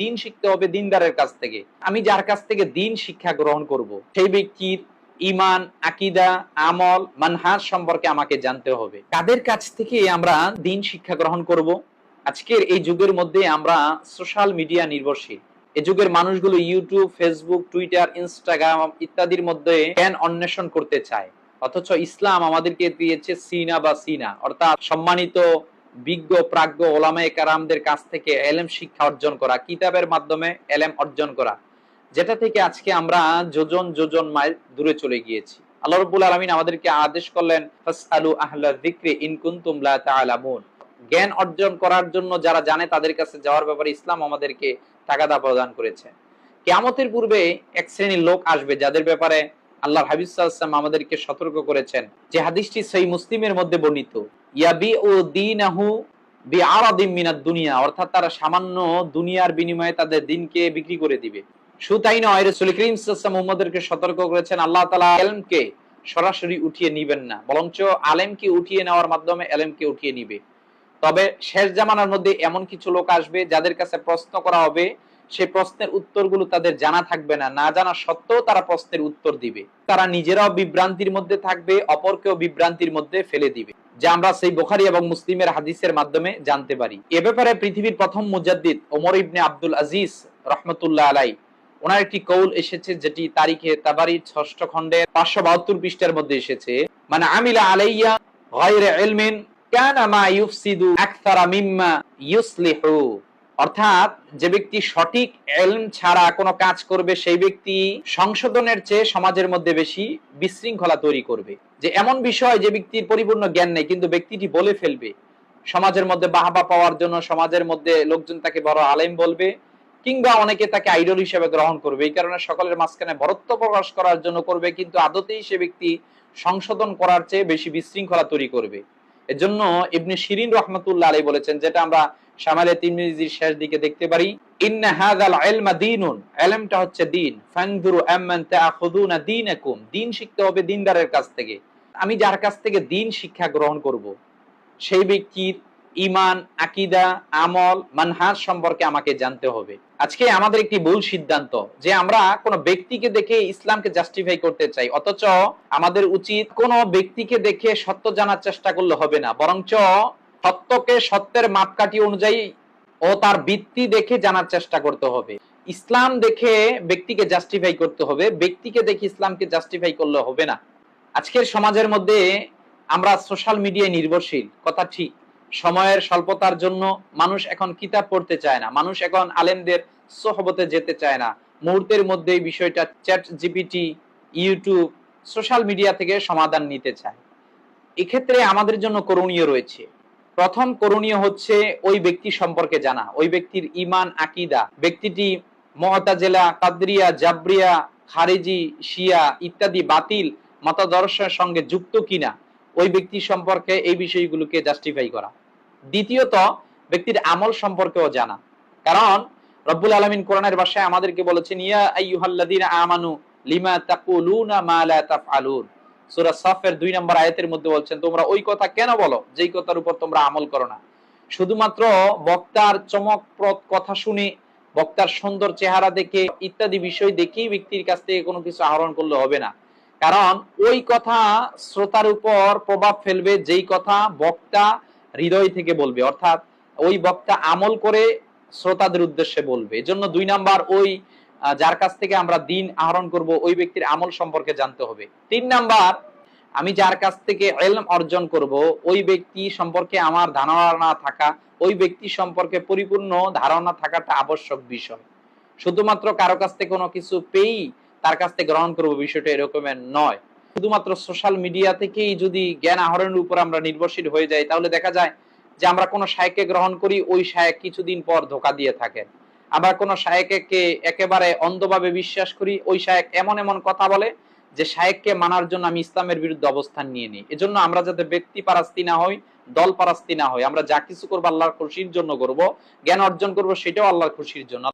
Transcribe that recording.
দিন শিখতে হবে দিনদারের কাছ থেকে। আমি যার কাছ থেকে দিন শিক্ষা গ্রহণ করব, সেই ব্যক্তির ইমান আকিদা, আমল, মানহাজ সম্পর্কে আমাকে জানতে হবে। কাদের কাছ থেকে আমরা দিন শিক্ষা গ্রহণ করব? আজকের এই যুগের মধ্যে আমরা সোশ্যাল মিডিয়া নির্ভরশীল। এই যুগের মানুষগুলো ইউটিউব, ফেসবুক, টুইটার, ইনস্টাগ্রাম ইত্যাদির মধ্যে জ্ঞান অন্বেষণ করতে চায়। অথচ ইসলাম আমাদেরকে দিয়েছে সিনা বা সিনা, অর্থাৎ সম্মানিত বিজ্ঞ, প্রাজ্ঞ, ওলামায়ে কারামদের কাছ থেকে এলেম শিক্ষা অর্জন করা, কিতাবের মাধ্যমে এলেম অর্জন করা, যেটা থেকে আজকে আমরা যোজন যোজন মাইল দূরে চলে গিয়েছি। আল্লাহ রব্বুল আলমিন আমাদেরকে আদেশ করলেন, ফাসআলু আহলা যিকরি ইন কুনতুম লা জ্ঞান অর্জন করার জন্য যারা জানে, তাদের কাছে যাওয়ার ব্যাপারে ইসলাম আমাদেরকে তাগাদা প্রদান করেছে। কিয়ামতের পূর্বে এক শ্রেণির লোক আসবে, যাদের ব্যাপারে হাবিব সাল্লাল্লাহু আমাদেরকে সতর্ক করেছেন। যে হাদিসটি সেই মুসলিমের মধ্যে বর্ণিত। অর্থাৎ তারা সামান্য দুনিয়ার বিনিময়ে তাদের দিনকে বিক্রি করে দিবে। শুধু নয়, রাসূল করিম মুহাম্মদকে সতর্ক করেছেন, আল্লাহ তাআলা ইলমকে সরাসরি উঠিয়ে নিবেন না, বরঞ্চ আলেমকে উঠিয়ে নেওয়ার মাধ্যমে এলেমকে উঠিয়ে নিবে। তবে শেষ জামানার মধ্যে এমন কিছু লোক আসবে যাদের কাছে প্রশ্ন করা হবে, সেই প্রশ্নের উত্তরগুলো তাদের জানা থাকবে না। না জানা সত্ত্বেও তারা প্রশ্নের উত্তর দিবে। তারা নিজেরাও বিভ্রান্তির মধ্যে থাকবে, অপরকেও বিভ্রান্তির মধ্যে ফেলে দিবে। যা আমরা সেই বোখারি এবং মুসলিমের হাদিসের মাধ্যমে জানতে পারি। এ ব্যাপারে পৃথিবীর প্রথম মুজাদ্দিদ ওমর ইবনে আব্দুল আজিজ রহমতুল্লাহ আলাই ওনার একটি কৌল এসেছে যেটি তারিখে তাবারি ষষ্ঠ খণ্ডের পাঁচশো বাহাত্তর পৃষ্ঠার মধ্যে এসেছে। মানে আমিলা আলাইয়া গায়রে এলমিন কানা মা ইউফসিদু আকতারা মিম্মা ইউসলিহু। অর্থাৎ যে ব্যক্তি সঠিক এলম ছাড়া কোনো কাজ করবে, সেই ব্যক্তি সংশোধনের চেয়ে সমাজের মধ্যে বেশি বিশৃঙ্খলা তৈরি করবে। যে এমন বিষয় যে ব্যক্তির পরিপূর্ণ জ্ঞান নেই, কিন্তু ব্যক্তিটি বলে ফেলবে। সমাজের মধ্যে বাহাবা পাওয়ার জন্য সমাজের মধ্যে লোকজন তাকে বড় আলেম বলবে, কিংবা অনেকে তাকে আইডল হিসেবে গ্রহণ করবে। এই কারণে সকলের মাঝখানে বরত্ব প্রকাশ করার জন্য করবে, কিন্তু আদতেই সে ব্যক্তি সংশোধন করার চেয়ে বেশি বিশৃঙ্খলা তৈরি করবে। এজন্য ইবনে শিরিন রহমতুল্লাহ আলী বলেছেন, যেটা আমরা শামালে তিরমিজির শেষ দিকে দেখতে পারি, ইন্না হাযাল ইলমা দীনুন ইলমটা হচ্ছে দিন। ফানজুরু আম্মান তাআখুযুনা দীনাকুম দিন শিখতে হবে দিনদারের কাছ থেকে। আমি যার কাছ থেকে দিন শিক্ষা গ্রহণ করব, সেই ব্যক্তির ইমান, আকিদা, আমল, মানহাজ সম্পর্কে আমাকে জানতে হবে। আজকে আমাদের একটি ভুল সিদ্ধান্ত যে আমরা কোন ব্যক্তিকে দেখে ইসলামকে জাস্টিফাই করতে চাই, অথচ আমাদের উচিত কোন ব্যক্তিকে দেখে সত্য জানার চেষ্টা করলে হবে না, বরঞ্চ সত্যকে সত্যের মাপকাঠি অনুযায়ী ও তার বৃত্তি দেখে জানার চেষ্টা করতে হবে। ইসলাম দেখে ব্যক্তিকে জাস্টিফাই করতে হবে, ব্যক্তিকে দেখে ইসলামকে জাস্টিফাই করলে হবে না। আজকের সমাজের মধ্যে আমরা সোশ্যাল মিডিয়ায় নির্ভরশীল, কথা ঠিক। সময়ের স্বল্পতার জন্য মানুষ এখন কিতাব পড়তে চায় না। মানুষ এখন আলেমদের সোহবতে যেতে চায় না। মুহূর্তের মধ্যে এই বিষয়টা chat GPT YouTube social media থেকে সমাধান নিতে চায়। এক্ষেত্রে আমাদের জন্য করণীয় রয়েছে। প্রথম করণীয় হচ্ছে ওই ব্যক্তি সম্পর্কে জানা। ওই ব্যক্তির ইমান আকিদা। ব্যক্তিটি মহতাজেলা কাদরিয়া, জাবরিয়া, খারেজি, শিয়া ইত্যাদি বাতিল মতাদর্শের সঙ্গে যুক্ত কিনা। ওই ব্যক্তি সম্পর্কে এই বিষয়গুলোকে জাস্টিফাই করা। দ্বিতীয়ত, ব্যক্তির আমল সম্পর্কেও জানা। কারণ, রব্বুল আলমিন কোরআনের ভাষায় আমাদেরকে বলেছেন আমানু লিমা সাফের নম্বর আয়াতের মধ্যে বলছেন, তোমরা ওই কথা কেন বলো? যেই কথার উপর তোমরা আমল করো না। শুধুমাত্র বক্তার চমকপ্রদ কথা শুনে, বক্তার সুন্দর চেহারা দেখে ইত্যাদি বিষয় দেখেই ব্যক্তির কাছ থেকে কোনো কিছু আহরণ করলে হবে না। কারণ ওই কথা শ্রোতার উপর প্রভাব ফেলবে, যেই কথা বক্তা হৃদয় থেকে বলবে। অর্থাৎ ওই বক্তা আমল করে শ্রোতাদের উদ্দেশ্যে বলবে। এজন্য দুই নাম্বার, ওই যার কাছ থেকে আমরা দিন আহরণ করব, ওই ব্যক্তির আমল সম্পর্কে জানতে হবে। তিন নাম্বার, আমি যার কাছ থেকে এলম অর্জন করব, ওই ব্যক্তি সম্পর্কে আমার ধারণা থাকা, ওই ব্যক্তি সম্পর্কে পরিপূর্ণ ধারণা থাকাটা আবশ্যক বিষয়। শুধুমাত্র কারও কাছ থেকে কোনো কিছু পেয়েই তার কাছ থেকে গ্রহণ করব বিষয়টা এরকমের নয়। শুধুমাত্র সোশ্যাল মিডিয়া থেকেই যদি জ্ঞান আহরণের উপর আমরা নির্ভরশীল হয়ে যাই, তাহলে দেখা যায় যে আমরা কোনো শায়েককে গ্রহণ করি, ওই শায়েক কিছুদিন পর ধোকা দিয়ে থাকেন আবার কোনো শায়েককে একেবারে অন্ধভাবে বিশ্বাস করি, ওই শায়েক এমন এমন কথা বলে যে শায়েককে মানার জন্য আমি ইসলামের বিরুদ্ধে অবস্থান নিয়ে নিই। এজন্য আমরা যাতে ব্যক্তি পারাস্তি না হই, দল পারাস্তি না হই, আমরা যা কিছু করব আল্লাহর খুশির জন্য করব, জ্ঞান অর্জন করব, সেটাও আল্লাহর খুশির জন্য।